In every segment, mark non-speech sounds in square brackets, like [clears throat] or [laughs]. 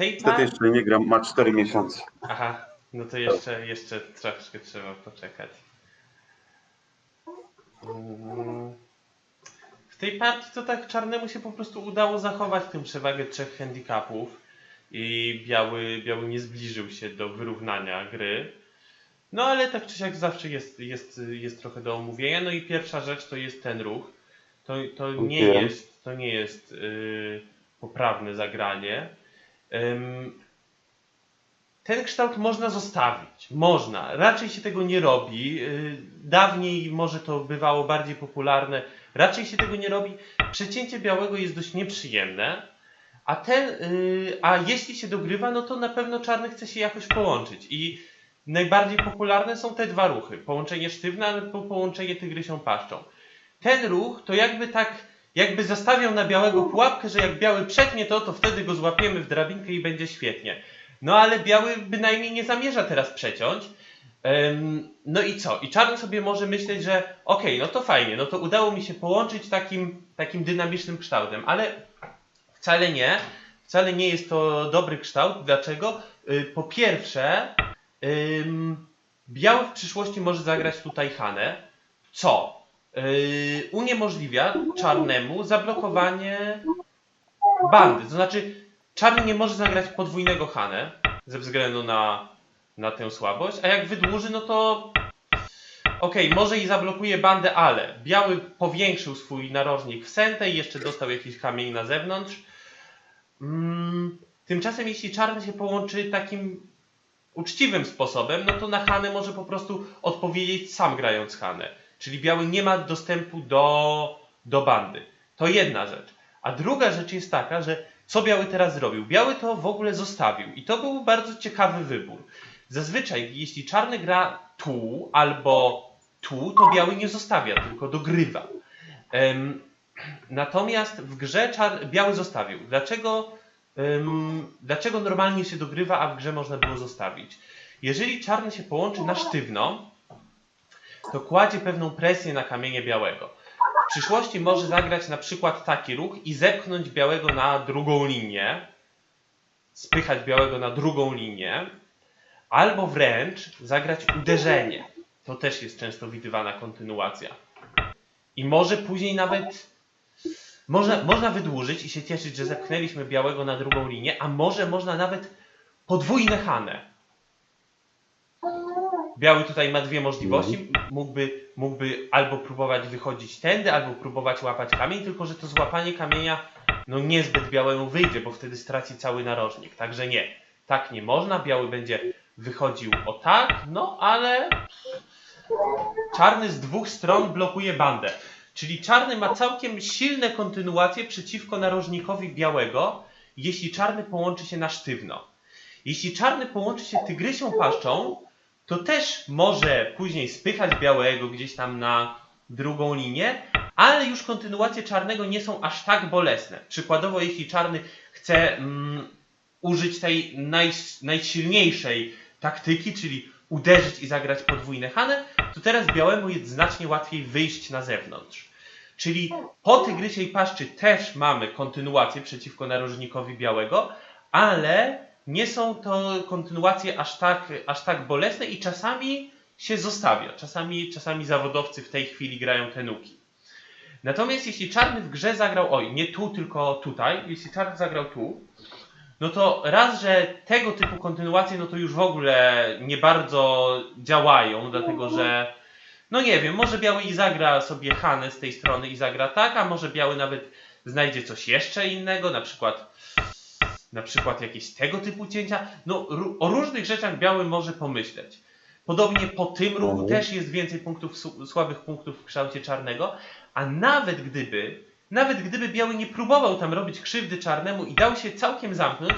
tej Niestety jeszcze nie gram, ma 4 miesiące. Aha, no to jeszcze, jeszcze troszkę trzeba poczekać. W tej partii to tak czarnemu się po prostu udało zachować tę przewagę trzech handicapów i biały, biały nie zbliżył się do wyrównania gry. No ale tak czy siak zawsze jest, jest, jest trochę do omówienia. No i pierwsza rzecz to jest ten ruch. To, to nie jest, to nie jest yy, poprawne zagranie. Ten kształt można zostawić. Można. Raczej się tego nie robi. Yy, Dawniej może to bywało bardziej popularne. Raczej się tego nie robi. Przecięcie białego jest dość nieprzyjemne. A ten, yy, a jeśli się dogrywa, no to na pewno czarny chce się jakoś połączyć. I najbardziej popularne są te dwa ruchy. Połączenie sztywne albo połączenie tygrysią paszczą. Ten ruch to jakby tak, jakby zastawiał na białego pułapkę, że jak biały przetnie to, to wtedy go złapiemy w drabinkę i będzie świetnie. No ale biały bynajmniej nie zamierza teraz przeciąć. No i co? I czarny sobie może myśleć, że okej, no to fajnie, no to udało mi się połączyć takim, takim dynamicznym kształtem, ale wcale nie. Wcale nie jest to dobry kształt. Dlaczego? Y, Po pierwsze, biały w przyszłości może zagrać tutaj Hanę, co yy, uniemożliwia czarnemu zablokowanie bandy. To znaczy, czarny nie może zagrać podwójnego Hanę ze względu na, na tę słabość, a jak wydłuży, no to okej, może i zablokuje bandę, ale biały powiększył swój narożnik w sentę i jeszcze dostał jakiś kamień na zewnątrz. Mm, tymczasem jeśli czarny się połączy takim uczciwym sposobem, no to na Hanę może po prostu odpowiedzieć sam grając Hanę. Czyli biały nie ma dostępu do, do bandy. To jedna rzecz. A druga rzecz jest taka, że co biały teraz zrobił? Biały to w ogóle zostawił i to był bardzo ciekawy wybór. Zazwyczaj, jeśli czarny gra tu albo tu, to biały nie zostawia, tylko dogrywa. Em, natomiast w grze czar... biały zostawił. Dlaczego, em, dlaczego normalnie się dogrywa, a w grze można było zostawić? Jeżeli czarny się połączy na sztywno, to kładzie pewną presję na kamienie białego. W przyszłości może zagrać na przykład taki ruch i zepchnąć białego na drugą linię, spychać białego na drugą linię, albo wręcz zagrać uderzenie. To też jest często widywana kontynuacja. I może później nawet można, można wydłużyć i się cieszyć, że zepchnęliśmy białego na drugą linię, a może można nawet podwójne Hanę. Biały tutaj ma dwie możliwości. Mógłby, mógłby albo próbować wychodzić tędy, albo próbować łapać kamień, tylko że to złapanie kamienia no niezbyt białemu wyjdzie, bo wtedy straci cały narożnik. Także nie, tak nie można. Biały będzie wychodził o tak, no ale czarny z dwóch stron blokuje bandę. Czyli czarny ma całkiem silne kontynuacje przeciwko narożnikowi białego, jeśli czarny połączy się na sztywno. Jeśli czarny połączy się tygrysią paszczą, to też może później spychać białego gdzieś tam na drugą linię, ale już kontynuacje czarnego nie są aż tak bolesne. Przykładowo, jeśli czarny chce mm, użyć tej naj, najsilniejszej taktyki, czyli uderzyć i zagrać podwójne hane, to teraz białemu jest znacznie łatwiej wyjść na zewnątrz. Czyli po tygrysiej paszczy też mamy kontynuację przeciwko narożnikowi białego, ale nie są to kontynuacje aż tak, aż tak bolesne i czasami się zostawia. Czasami, czasami zawodowcy w tej chwili grają te nuki. Natomiast jeśli czarny w grze zagrał, oj, nie tu, tylko tutaj, jeśli czarny zagrał tu, no to raz, że tego typu kontynuacje, no to już w ogóle nie bardzo działają, dlatego że, no nie wiem, może biały i zagra sobie Hanę z tej strony i zagra tak, a może biały nawet znajdzie coś jeszcze innego, na przykład na przykład jakieś tego typu cięcia. No, o różnych rzeczach biały może pomyśleć. Podobnie po tym ruchu Mhm. też jest więcej punktów, słabych punktów w kształcie czarnego, a nawet gdyby, nawet gdyby biały nie próbował tam robić krzywdy czarnemu i dał się całkiem zamknąć,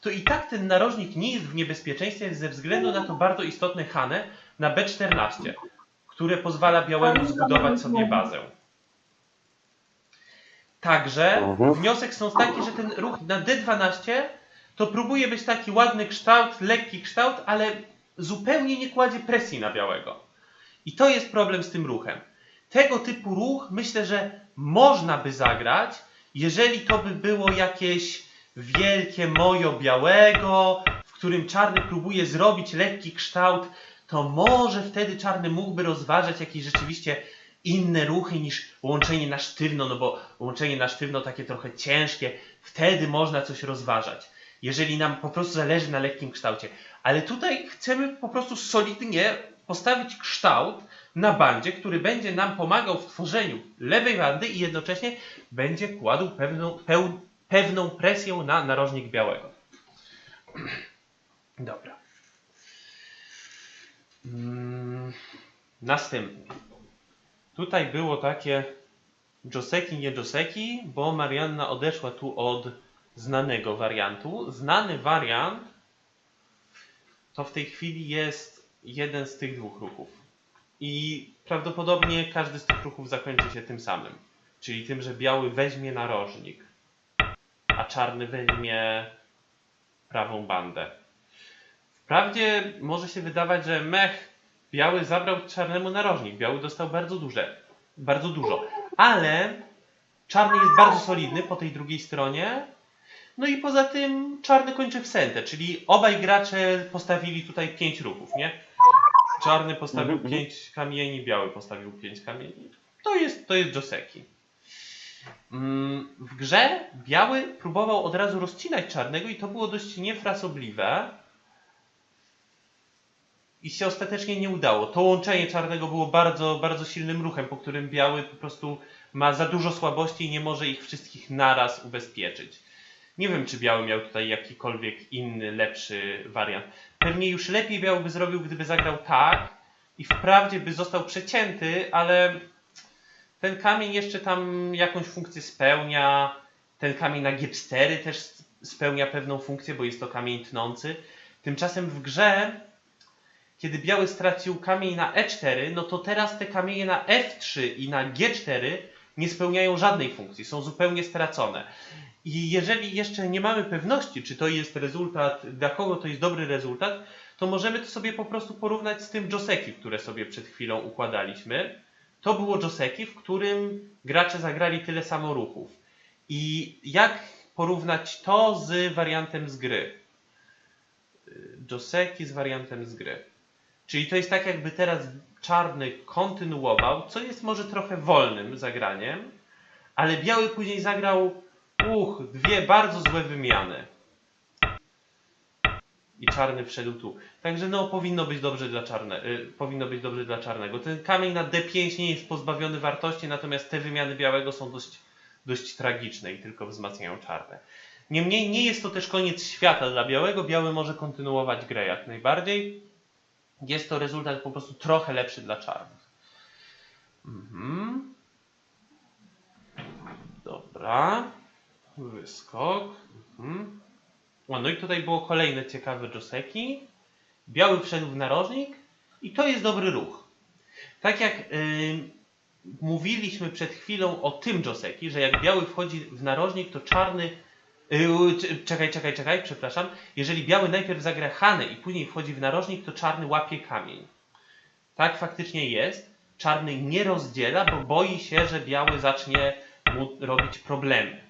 to i tak ten narożnik nie jest w niebezpieczeństwie ze względu na to bardzo istotne Hanę na B14, które pozwala białemu zbudować sobie bazę. Także Mhm. wniosek są taki, że ten ruch na D12 to próbuje być taki ładny kształt, lekki kształt, ale zupełnie nie kładzie presji na białego. I to jest problem z tym ruchem. Tego typu ruch myślę, że można by zagrać, jeżeli to by było jakieś wielkie mojo białego, w którym czarny próbuje zrobić lekki kształt, to może wtedy czarny mógłby rozważać jakieś rzeczywiście inne ruchy niż łączenie na sztywno, no bo łączenie na sztywno takie trochę ciężkie, wtedy można coś rozważać. Jeżeli nam po prostu zależy na lekkim kształcie. Ale tutaj chcemy po prostu solidnie postawić kształt na bandzie, który będzie nam pomagał w tworzeniu lewej bandy i jednocześnie będzie kładł pewną, peł, pewną presję na narożnik białego. Dobra. Mm, następnie. Tutaj było takie Joseki, nie Joseki, bo Marianna odeszła tu od znanego wariantu. Znany wariant to w tej chwili jest jeden z tych dwóch ruchów. I prawdopodobnie każdy z tych ruchów zakończy się tym samym. Czyli tym, że biały weźmie narożnik, a czarny weźmie prawą bandę. Wprawdzie może się wydawać, że mech biały zabrał czarnemu narożnik. Biały dostał bardzo duże, bardzo dużo. Ale czarny jest bardzo solidny po tej drugiej stronie. No i poza tym czarny kończy w sentę, czyli obaj gracze postawili tutaj pięć ruchów, nie? Czarny postawił Mhm. 5 kamieni, biały postawił 5 kamieni. To jest, to jest Joseki. Mm, W grze biały próbował od razu rozcinać czarnego i to było dość niefrasobliwe. I się ostatecznie nie udało. To łączenie czarnego było bardzo, bardzo silnym ruchem, po którym biały po prostu ma za dużo słabości i nie może ich wszystkich naraz ubezpieczyć. Nie wiem, czy biały miał tutaj jakikolwiek inny, lepszy wariant. Pewnie już lepiej biały by zrobił, gdyby zagrał tak i wprawdzie by został przecięty, ale ten kamień jeszcze tam jakąś funkcję spełnia. Ten kamień na G4 też spełnia pewną funkcję, bo jest to kamień tnący. Tymczasem w grze, kiedy biały stracił kamień na E4, no to teraz te kamienie na F3 i na G4 nie spełniają żadnej funkcji, są zupełnie stracone. I jeżeli jeszcze nie mamy pewności, czy to jest rezultat, dla kogo to jest dobry rezultat, to możemy to sobie po prostu porównać z tym Joseki, które sobie przed chwilą układaliśmy. To było Joseki, w którym gracze zagrali tyle samo ruchów. I jak porównać to z wariantem z gry? Joseki z wariantem z gry. Czyli to jest tak, jakby teraz czarny kontynuował, co jest może trochę wolnym zagraniem, ale biały później zagrał uch, dwie bardzo złe wymiany. I czarny wszedł tu. Także no powinno być dobrze dla czarne, y, powinno być dobrze dla czarnego. Ten kamień na D5 nie jest pozbawiony wartości, natomiast te wymiany białego są dość, dość tragiczne i tylko wzmacniają czarne. Niemniej nie jest to też koniec świata dla białego. Biały może kontynuować grę jak najbardziej. Jest to rezultat po prostu trochę lepszy dla czarnych. Mhm. Dobra. Wyskok. Mhm. O, no i tutaj było kolejne ciekawe Joseki. Biały wszedł w narożnik i to jest dobry ruch. Tak jak ym, mówiliśmy przed chwilą o tym Joseki, że jak biały wchodzi w narożnik, to czarny. C- czekaj, czekaj, czekaj, przepraszam. Jeżeli biały najpierw zagra Hanę i później wchodzi w narożnik, to czarny łapie kamień. Tak faktycznie jest. Czarny nie rozdziela, bo boi się, że biały zacznie mu robić problemy.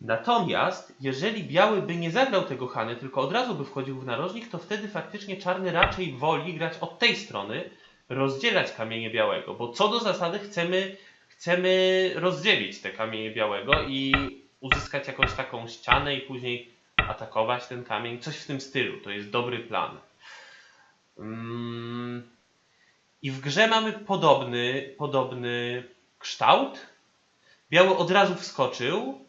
Natomiast, jeżeli biały by nie zagrał tego Hany, tylko od razu by wchodził w narożnik, to wtedy faktycznie czarny raczej woli grać od tej strony, rozdzielać kamienie białego, bo co do zasady chcemy, chcemy rozdzielić te kamienie białego i uzyskać jakąś taką ścianę i później atakować ten kamień, coś w tym stylu. To jest dobry plan. Mm. I w grze mamy podobny, podobny kształt. Biały od razu wskoczył,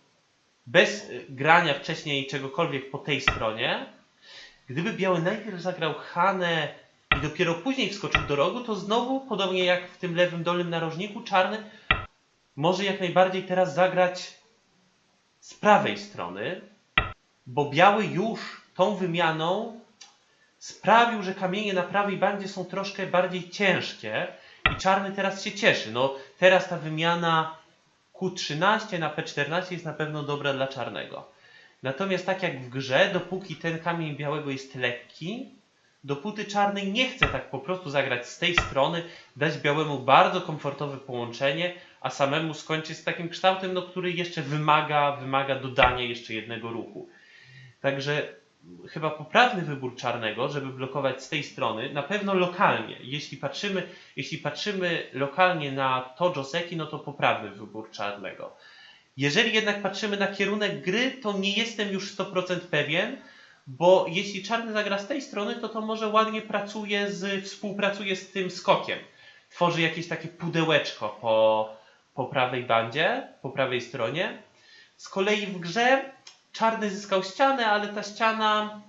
bez grania wcześniej czegokolwiek po tej stronie. Gdyby biały najpierw zagrał Hanę i dopiero później wskoczył do rogu, to znowu, podobnie jak w tym lewym dolnym narożniku, czarny może jak najbardziej teraz zagrać z prawej strony, bo biały już tą wymianą sprawił, że kamienie na prawej bandzie są troszkę bardziej ciężkie i czarny teraz się cieszy. No teraz ta wymiana Q13 na P14 jest na pewno dobra dla czarnego. Natomiast tak jak w grze, dopóki ten kamień białego jest lekki, dopóty czarny nie chce tak po prostu zagrać z tej strony, dać białemu bardzo komfortowe połączenie, a samemu skończyć z takim kształtem, no, który jeszcze wymaga, wymaga dodania jeszcze jednego ruchu. Także chyba poprawny wybór czarnego, żeby blokować z tej strony, na pewno lokalnie. Jeśli patrzymy, jeśli patrzymy lokalnie na to Joseki, no to poprawny wybór czarnego. Jeżeli jednak patrzymy na kierunek gry, to nie jestem już 100% pewien, bo jeśli czarny zagra z tej strony, to to może ładnie pracuje z, współpracuje z tym skokiem. Tworzy jakieś takie pudełeczko po, po prawej bandzie, po prawej stronie. Z kolei w grze czarny zyskał ścianę, ale ta ściana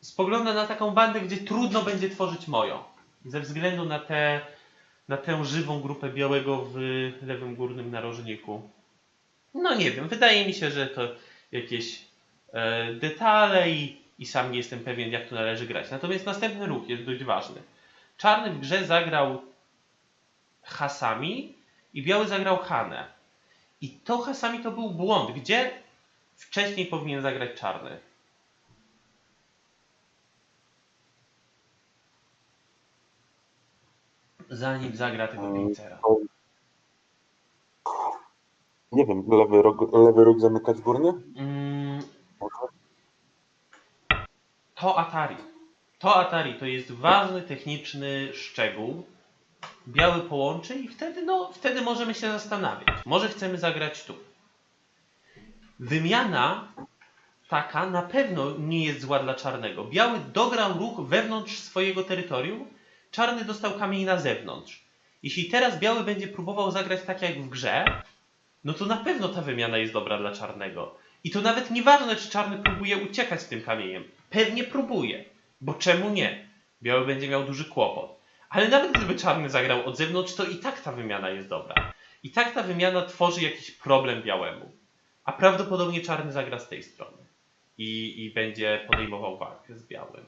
spogląda na taką bandę, gdzie trudno będzie tworzyć moją. Ze względu na, te, na tę żywą grupę białego w lewym górnym narożniku. No nie wiem, wydaje mi się, że to jakieś detale i, i sam nie jestem pewien, jak tu należy grać. Natomiast następny ruch jest dość ważny. Czarny w grze zagrał Hasami i biały zagrał Hanę. I to Hasami to był błąd, gdzie wcześniej powinien zagrać czarny. Zanim zagra tego Mm, pincera. Nie wiem, lewy róg, lewy róg zamykać górny? Mm, to Atari. To Atari to jest ważny techniczny szczegół. Biały połączy i wtedy, no, wtedy możemy się zastanawiać. Może chcemy zagrać tu. Wymiana taka na pewno nie jest zła dla czarnego. Biały dograł ruch wewnątrz swojego terytorium, czarny dostał kamień na zewnątrz. Jeśli teraz biały będzie próbował zagrać tak jak w grze, no to na pewno ta wymiana jest dobra dla czarnego. I to nawet nieważne, czy czarny próbuje uciekać z tym kamieniem. Pewnie próbuje, bo czemu nie? Biały będzie miał duży kłopot. Ale nawet gdyby czarny zagrał od zewnątrz, to i tak ta wymiana jest dobra. I tak ta wymiana tworzy jakiś problem białemu. A prawdopodobnie czarny zagra z tej strony. I, i będzie podejmował walkę z białym.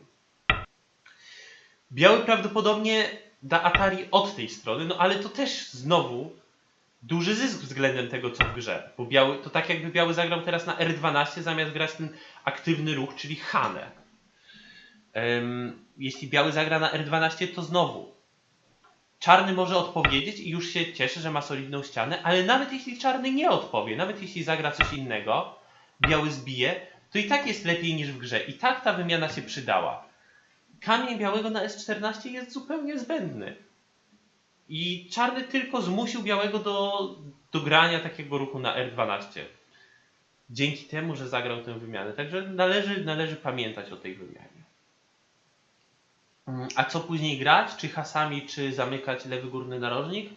Biały prawdopodobnie da Atari od tej strony, no ale to też znowu duży zysk względem tego, co w grze. Bo biały, to tak jakby biały zagrał teraz na R12 zamiast grać ten aktywny ruch, czyli Hanę. Em, jeśli biały zagra na R12, to znowu czarny może odpowiedzieć i już się cieszy, że ma solidną ścianę, ale nawet jeśli czarny nie odpowie, nawet jeśli zagra coś innego, biały zbije, to i tak jest lepiej niż w grze. I tak ta wymiana się przydała. Kamień białego na S14 jest zupełnie zbędny. I czarny tylko zmusił białego do, do grania takiego ruchu na R12. Dzięki temu, że zagrał tę wymianę. Także należy, należy pamiętać o tej wymianie. Mm, A co później grać? Czy hasami, czy zamykać lewy górny narożnik?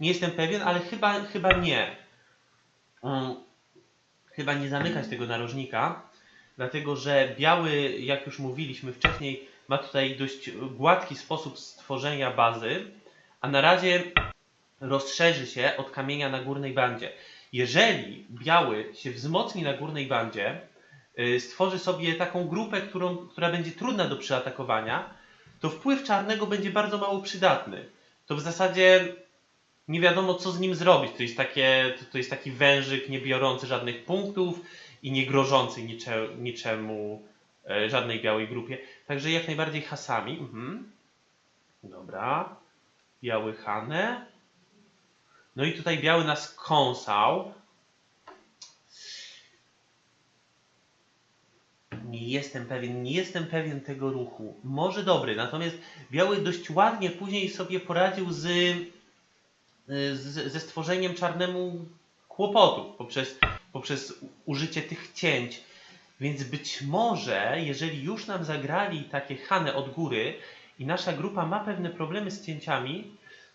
Nie jestem pewien, ale chyba, chyba nie. Mm, Chyba nie zamykać tego narożnika, dlatego że biały, jak już mówiliśmy wcześniej, ma tutaj dość gładki sposób stworzenia bazy, a na razie rozszerzy się od kamienia na górnej bandzie. Jeżeli biały się wzmocni na górnej bandzie, y, stworzy sobie taką grupę, którą, która będzie trudna do przeatakowania, to wpływ czarnego będzie bardzo mało przydatny. To w zasadzie nie wiadomo, co z nim zrobić. To jest, takie, to, jest taki wężyk nie biorący żadnych punktów i nie grożący nicze, niczemu, e, żadnej białej grupie. Także jak najbardziej hasami. Mhm. Dobra. Biały Hanę. No i tutaj biały nas kąsał. Nie jestem pewien, nie jestem pewien tego ruchu. Może dobry, natomiast biały dość ładnie później sobie poradził z, z, ze stworzeniem czarnemu kłopotów poprzez, poprzez użycie tych cięć. Więc być może, jeżeli już nam zagrali takie Hane od góry i nasza grupa ma pewne problemy z cięciami,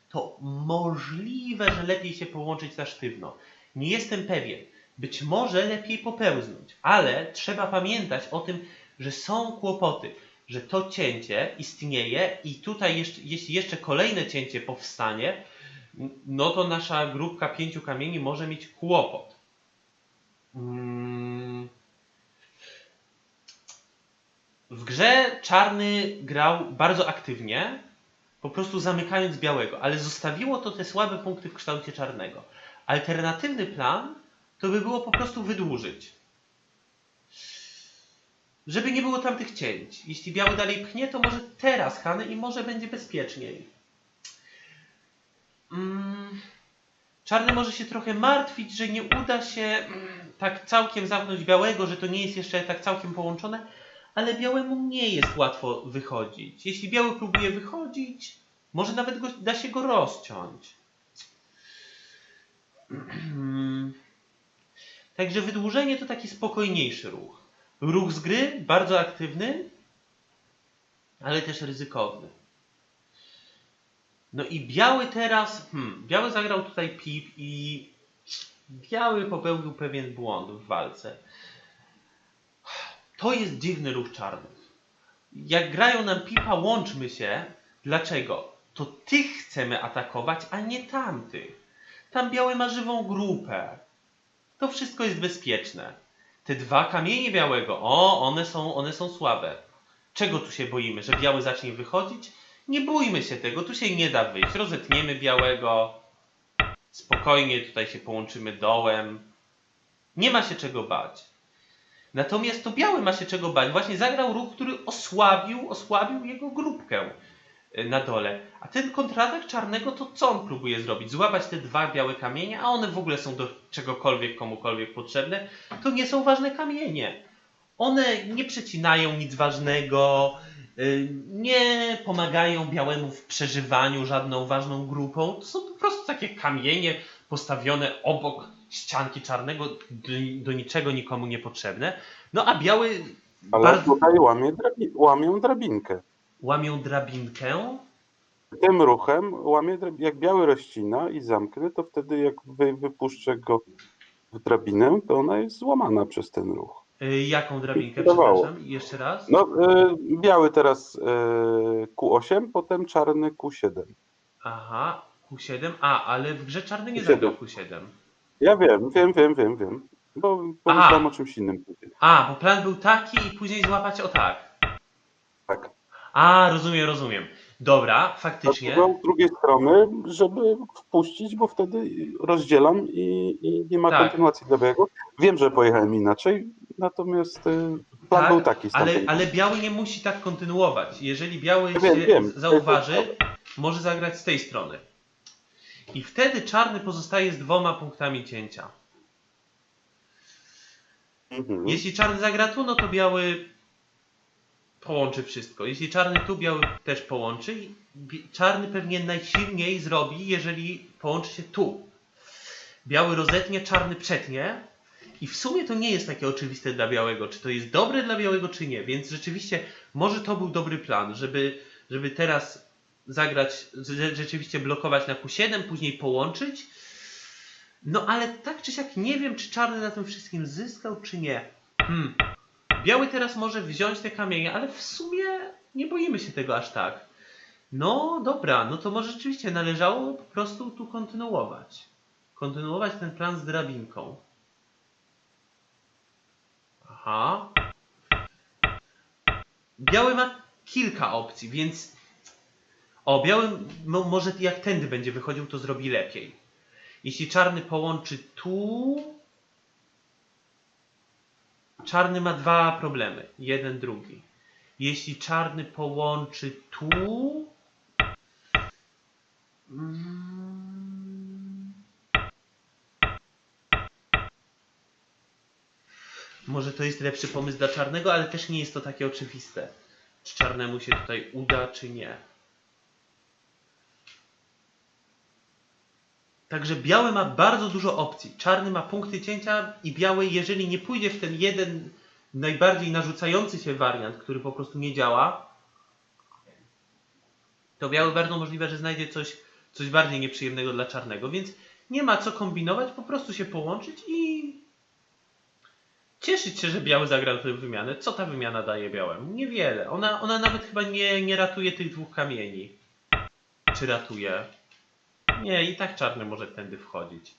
to możliwe, że lepiej się połączyć za sztywno. Nie jestem pewien. Być może lepiej popełznąć, ale trzeba pamiętać o tym, że są kłopoty, że to cięcie istnieje i tutaj, jeszcze, jeśli jeszcze kolejne cięcie powstanie, no to nasza grupka pięciu kamieni może mieć kłopot. Mm. W grze czarny grał bardzo aktywnie, po prostu zamykając białego, ale zostawiło to te słabe punkty w kształcie czarnego. Alternatywny plan to by było po prostu wydłużyć. Żeby nie było tam tych cięć. Jeśli biały dalej pchnie, to może teraz Hany i może będzie bezpieczniej. mm, czarny może się trochę martwić, że nie uda się mm, tak całkiem zamknąć białego, że to nie jest jeszcze tak całkiem połączone, ale białemu nie jest łatwo wychodzić. Jeśli biały próbuje wychodzić, może nawet go, da się go rozciąć. [clears throat] Także wydłużenie to taki spokojniejszy ruch. Ruch z gry, bardzo aktywny, ale też ryzykowny. No i biały teraz, hmm, biały zagrał tutaj pip i biały popełnił pewien błąd w walce. To jest dziwny ruch czarnych. Jak grają nam pipa, łączmy się. Dlaczego? To tych chcemy atakować, a nie tamtych. Tam biały ma żywą grupę. To wszystko jest bezpieczne. Te dwa kamienie białego, o, one są, one są słabe. Czego tu się boimy? Że biały zacznie wychodzić? Nie bójmy się tego, tu się nie da wyjść. Rozetniemy białego. Spokojnie tutaj się połączymy dołem. Nie ma się czego bać. Natomiast to biały ma się czego bać. Właśnie zagrał ruch, który osłabił, osłabił jego grupkę y, na dole. A ten kontratak czarnego to co on próbuje zrobić? Złapać te dwa białe kamienie, a one w ogóle są do czegokolwiek, komukolwiek potrzebne. To nie są ważne kamienie. One nie przecinają nic ważnego, y, nie pomagają białemu w przeżywaniu żadną ważną grupą. To są po prostu takie kamienie postawione obok ścianki czarnego, do, do niczego nikomu niepotrzebne. No a biały Ale bardzo tutaj łamie drabi- łamią drabinkę. łamią drabinkę. Tym ruchem łamie drabinkę. Jak biały rozcina i zamknę, to wtedy jak wy, wypuszczę go w drabinę, to ona jest złamana przez ten ruch. Y, jaką drabinkę, przepraszam? Jeszcze raz? No, y, biały teraz y, Q8, potem czarny Q7. Aha, Q7. A, ale w grze czarny nie Q7. zagrał Q7. Ja wiem, wiem, wiem, wiem, wiem. Bo pomyślałem o czymś innym. A, bo plan był taki i później złapać o tak. Tak. A, rozumiem, rozumiem. Dobra, faktycznie. z drugiej strony, żeby wpuścić, bo wtedy rozdzielam i, i nie ma Tak. kontynuacji dla białego. Wiem, że pojechałem inaczej, natomiast y, plan Tak, był taki. z Ale, tamtej- ale biały nie musi tak kontynuować. Jeżeli biały Wiem, się wiem. zauważy, może zagrać z tej strony. I wtedy czarny pozostaje z dwoma punktami cięcia. Mhm. Jeśli czarny zagra tu, no to biały połączy wszystko. Jeśli czarny tu, biały też połączy. Czarny pewnie najsilniej zrobi, jeżeli połączy się tu. Biały rozetnie, czarny przetnie. I w sumie to nie jest takie oczywiste dla białego, czy to jest dobre dla białego, czy nie. Więc rzeczywiście może to był dobry plan, żeby, żeby teraz zagrać, rzeczywiście blokować na Q7, później połączyć. No ale tak czy siak nie wiem, czy czarny na tym wszystkim zyskał, czy nie. Hmm. Biały teraz może wziąć te kamienie, ale w sumie nie boimy się tego aż tak. No dobra, no to może rzeczywiście należało po prostu tu kontynuować. Kontynuować ten plan z drabinką. Aha. Biały ma kilka opcji, więc. O, biały mo- może jak tędy będzie wychodził, to zrobi lepiej. Jeśli czarny połączy tu. Czarny ma dwa problemy. Jeden, drugi. Jeśli czarny połączy tu. Może to jest lepszy pomysł dla czarnego, ale też nie jest to takie oczywiste. Czy czarnemu się tutaj uda, czy nie. Także biały ma bardzo dużo opcji. Czarny ma punkty cięcia i biały, jeżeli nie pójdzie w ten jeden najbardziej narzucający się wariant, który po prostu nie działa, to biały bardzo możliwe, że znajdzie coś, coś bardziej nieprzyjemnego dla czarnego, więc nie ma co kombinować, po prostu się połączyć i cieszyć się, że biały zagrał tę wymianę. Co ta wymiana daje białemu? Niewiele. Ona, ona nawet chyba nie, nie ratuje tych dwóch kamieni. Czy ratuje? Nie, i tak czarny może tędy wchodzić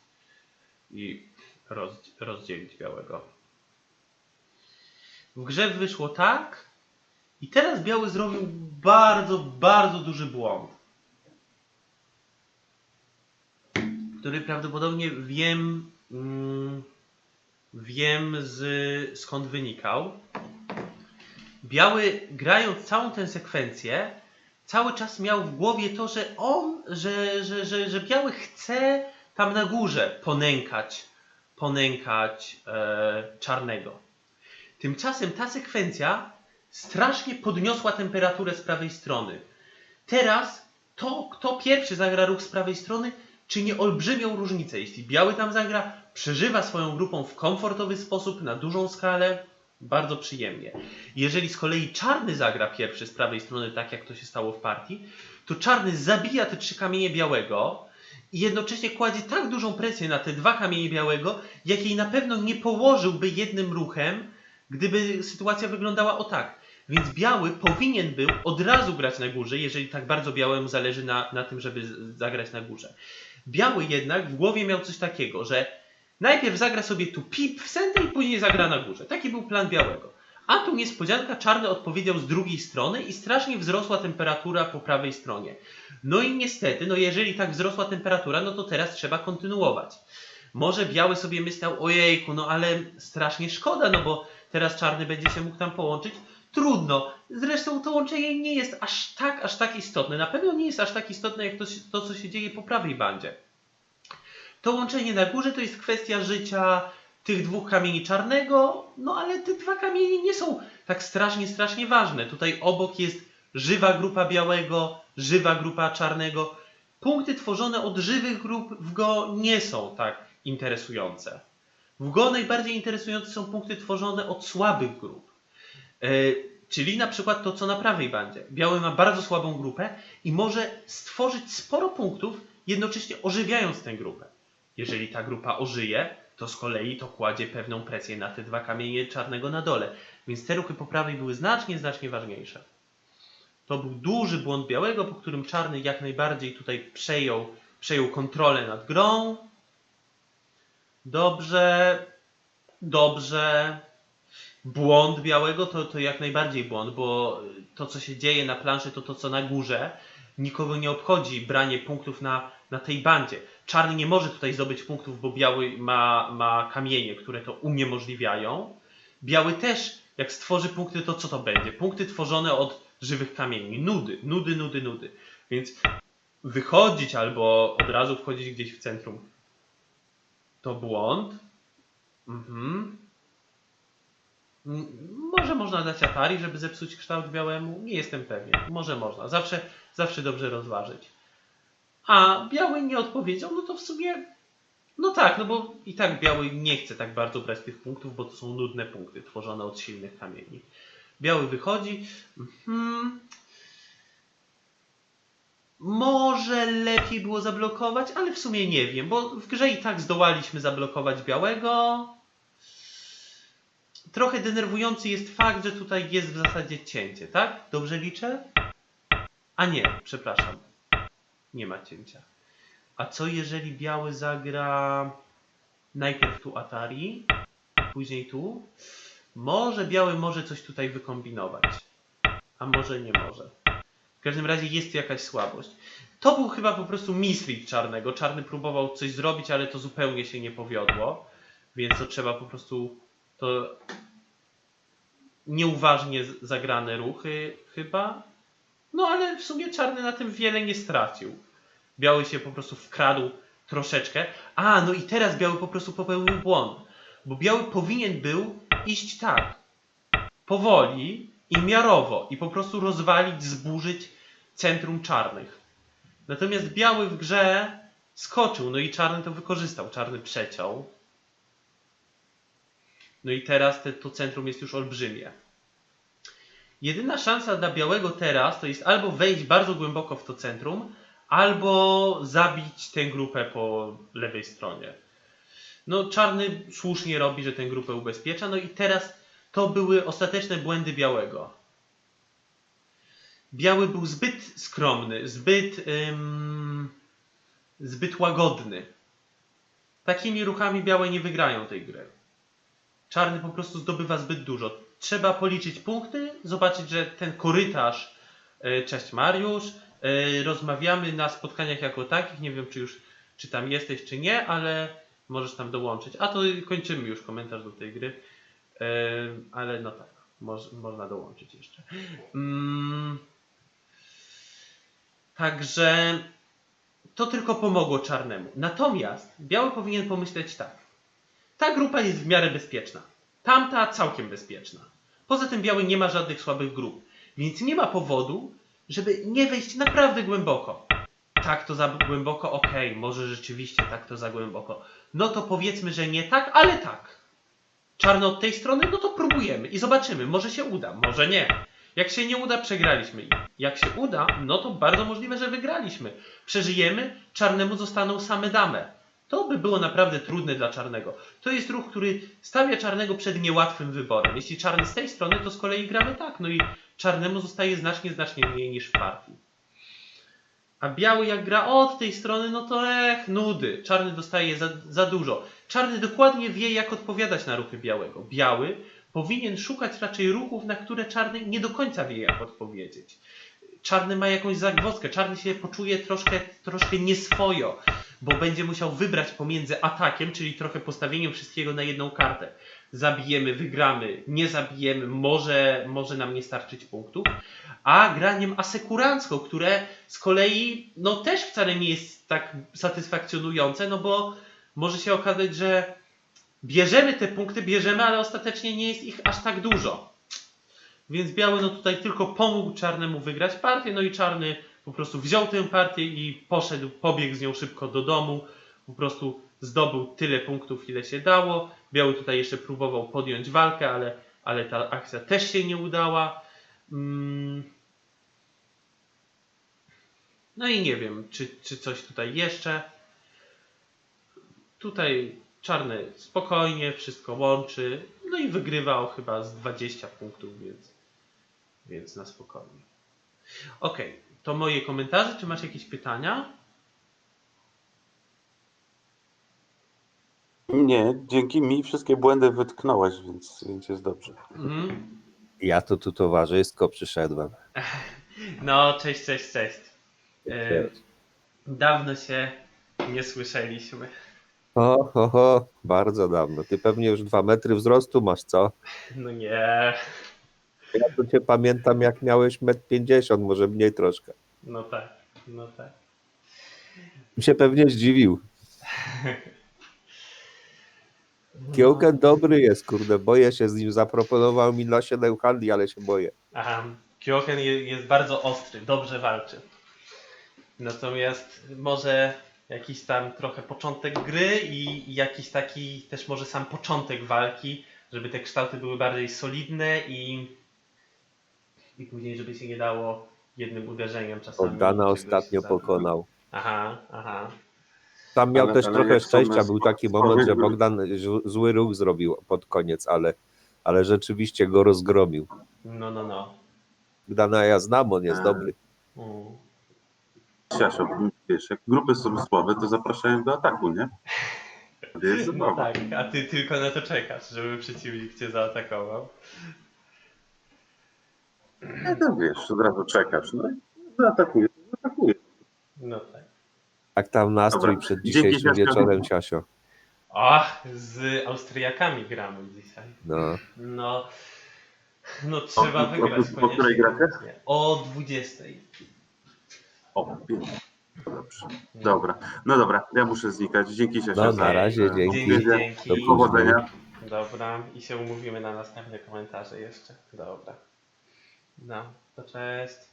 i roz, rozdzielić białego. W grze wyszło tak i teraz biały zrobił bardzo, bardzo duży błąd. Który prawdopodobnie wiem, mm, wiem z, skąd wynikał. Biały grając całą tę sekwencję cały czas miał w głowie to, że on, że, że, że, że biały chce tam na górze ponękać, ponękać e, czarnego. Tymczasem ta sekwencja strasznie podniosła temperaturę z prawej strony. Teraz to, kto pierwszy zagra ruch z prawej strony, czyni olbrzymią różnicę. Jeśli biały tam zagra, przeżywa swoją grupą w komfortowy sposób, na dużą skalę, bardzo przyjemnie. Jeżeli z kolei czarny zagra pierwszy z prawej strony, tak jak to się stało w partii, to czarny zabija te trzy kamienie białego i jednocześnie kładzie tak dużą presję na te dwa kamienie białego, jakiej na pewno nie położyłby jednym ruchem, gdyby sytuacja wyglądała o tak. Więc biały powinien był od razu grać na górze, jeżeli tak bardzo białemu zależy na, na tym, żeby zagrać na górze. Biały jednak w głowie miał coś takiego, że najpierw zagra sobie tu pip w center i później zagra na górze. Taki był plan białego. A tu niespodzianka, czarny odpowiedział z drugiej strony i strasznie wzrosła temperatura po prawej stronie. No i niestety, no jeżeli tak wzrosła temperatura, no to teraz trzeba kontynuować. Może biały sobie myślał, ojejku, no ale strasznie szkoda, no bo teraz czarny będzie się mógł tam połączyć. Trudno. Zresztą to łączenie nie jest aż tak, aż tak istotne. Na pewno nie jest aż tak istotne, jak to, to co się dzieje po prawej bandzie. To łączenie na górze to jest kwestia życia tych dwóch kamieni czarnego, no ale te dwa kamienie nie są tak strasznie, strasznie ważne. Tutaj obok jest żywa grupa białego, żywa grupa czarnego. Punkty tworzone od żywych grup w Go nie są tak interesujące. W Go najbardziej interesujące są punkty tworzone od słabych grup. E, czyli na przykład to, co na prawej bandzie. Biały ma bardzo słabą grupę i może stworzyć sporo punktów, jednocześnie ożywiając tę grupę. Jeżeli ta grupa ożyje, to z kolei to kładzie pewną presję na te dwa kamienie czarnego na dole. Więc te ruchy po prawej były znacznie, znacznie ważniejsze. To był duży błąd białego, po którym czarny jak najbardziej tutaj przejął, przejął kontrolę nad grą. Dobrze, dobrze. Błąd białego to, to jak najbardziej błąd, bo to, co się dzieje na planszy, to to, co na górze. Nikogo nie obchodzi branie punktów na, na tej bandzie. Czarny nie może tutaj zdobyć punktów, bo biały ma, ma kamienie, które to uniemożliwiają. Biały też, jak stworzy punkty, to co to będzie? Punkty tworzone od żywych kamieni. Nudy, nudy, nudy, nudy. Więc wychodzić albo od razu wchodzić gdzieś w centrum to błąd. Mhm. Może można dać Atari, żeby zepsuć kształt białemu? Nie jestem pewien. Może można. Zawsze, zawsze dobrze rozważyć. A biały nie odpowiedział, no to w sumie. No tak, no bo i tak biały nie chce tak bardzo brać tych punktów, bo to są nudne punkty tworzone od silnych kamieni. Biały wychodzi. Mhm. Może lepiej było zablokować, ale w sumie nie wiem, bo w grze i tak zdołaliśmy zablokować białego. Trochę denerwujący jest fakt, że tutaj jest w zasadzie cięcie, tak? Dobrze liczę? A nie, przepraszam. Nie ma cięcia. A co jeżeli biały zagra najpierw tu Atari, później tu? Może biały może coś tutaj wykombinować. A może nie może. W każdym razie jest tu jakaś słabość. To był chyba po prostu mislead czarnego. Czarny próbował coś zrobić, ale to zupełnie się nie powiodło. Więc to trzeba po prostu to nieuważnie zagrane ruchy chyba. No ale w sumie czarny na tym wiele nie stracił. Biały się po prostu wkradł troszeczkę. A, no i teraz biały po prostu popełnił błąd. Bo biały powinien był iść tak. Powoli i miarowo. I po prostu rozwalić, zburzyć centrum czarnych. Natomiast biały w grze skoczył, no i czarny to wykorzystał. Czarny przeciął. No i teraz te, to centrum jest już olbrzymie. Jedyna szansa dla białego teraz to jest albo wejść bardzo głęboko w to centrum, albo zabić tę grupę po lewej stronie. No, czarny słusznie robi, że tę grupę ubezpiecza. No i teraz to były ostateczne błędy białego. Biały był zbyt skromny, zbyt, ym, zbyt łagodny. Takimi ruchami białe nie wygrają tej gry. Czarny po prostu zdobywa zbyt dużo. Trzeba policzyć punkty, zobaczyć, że ten korytarz, e, cześć Mariusz, e, rozmawiamy na spotkaniach jako takich, nie wiem czy już, czy tam jesteś, czy nie, ale możesz tam dołączyć. A to kończymy już komentarz do tej gry, E, ale no tak, moż, można dołączyć jeszcze. Mm. Także to tylko pomogło czarnemu. Natomiast biały powinien pomyśleć tak. Ta grupa jest w miarę bezpieczna. Tamta całkiem bezpieczna. Poza tym biały nie ma żadnych słabych grup. Więc nie ma powodu, żeby nie wejść naprawdę głęboko. Tak to za głęboko, okej, może rzeczywiście tak to za głęboko. No to powiedzmy, że nie tak, ale tak. Czarno od tej strony, no to próbujemy i zobaczymy. Może się uda, może nie. Jak się nie uda, przegraliśmy. Jak się uda, no to bardzo możliwe, że wygraliśmy. Przeżyjemy, czarnemu zostaną same damy. To by było naprawdę trudne dla czarnego. To jest ruch, który stawia czarnego przed niełatwym wyborem. Jeśli czarny z tej strony, to z kolei gramy tak. No i czarnemu zostaje znacznie, znacznie mniej niż w partii. A biały jak gra od tej strony, no to ech, nudy. Czarny dostaje za, za dużo. Czarny dokładnie wie, jak odpowiadać na ruchy białego. Biały powinien szukać raczej ruchów, na które czarny nie do końca wie, jak odpowiedzieć. Czarny ma jakąś zagwozdkę, czarny się poczuje troszkę, troszkę nieswojo, bo będzie musiał wybrać pomiędzy atakiem, czyli trochę postawieniem wszystkiego na jedną kartę. Zabijemy, wygramy, nie zabijemy, może, może nam nie starczyć punktów, a graniem asekurancko, które z kolei no też wcale nie jest tak satysfakcjonujące, no bo może się okazać, że bierzemy te punkty, bierzemy, ale ostatecznie nie jest ich aż tak dużo. Więc biały no tutaj tylko pomógł czarnemu wygrać partię, no i czarny po prostu wziął tę partię i poszedł, pobiegł z nią szybko do domu, po prostu zdobył tyle punktów, ile się dało. Biały tutaj jeszcze próbował podjąć walkę, ale, ale ta akcja też się nie udała. Mm. No i nie wiem, czy, czy coś tutaj jeszcze. Tutaj czarny spokojnie wszystko łączy. No i wygrywał chyba z 20 punktów, więc, więc na spokojnie. Ok, to moje komentarze. Czy masz jakieś pytania? Nie, dzięki mi wszystkie błędy wytknąłeś, więc, więc jest dobrze. Mhm. Ja to tu towarzysko przyszedłem. [laughs] No, cześć, cześć, cześć. E, dawno się nie słyszeliśmy. O, ho, ho, bardzo dawno. Ty pewnie już dwa metry wzrostu masz, co? No nie, Ja tu cię pamiętam, jak miałeś metr pięćdziesiąt, może mniej troszkę. no tak, no tak. Mi się pewnie zdziwił. Kiełken dobry jest, kurde, boję się z nim. Zaproponował mi na 7 handli, ale się boję. Aha, je- jest bardzo ostry, dobrze walczy. Natomiast może jakiś tam trochę początek gry i jakiś taki też może sam początek walki, żeby te kształty były bardziej solidne i, i później, żeby się nie dało jednym uderzeniem czasami. Oddana ostatnio za- pokonał. Aha, aha. Tam miał Ale- też ale trochę szczęścia. Był taki moment, że Bogdan zły ruch zrobił pod koniec, ale, ale rzeczywiście go rozgromił. No, no, no. Bogdana ja znam, on jest A. dobry. Mm. Siasio, wiesz, jak grupy są słabe, to zapraszają do ataku, nie? To jest No tak, a ty tylko na to czekasz, żeby przeciwnik cię zaatakował. No to wiesz, od razu czekasz, no i zaatakuje, zaatakuje. No tak. Jak tam nastrój Dobra. przed Dzięki, dzisiejszym Siaśka. wieczorem, Ciasio? Ach, z Austriakami gramy dzisiaj. No. No, no trzeba o- wygrać o której gracie? O 20. O. Dobrze. Dobra, no dobra, ja muszę znikać. Dzięki Siasia. No, za- na razie, za- dzięki. Dzięki, Do dzięki. Powodzenia. Dobra, i się umówimy na następne komentarze jeszcze. Dobra. No, to cześć.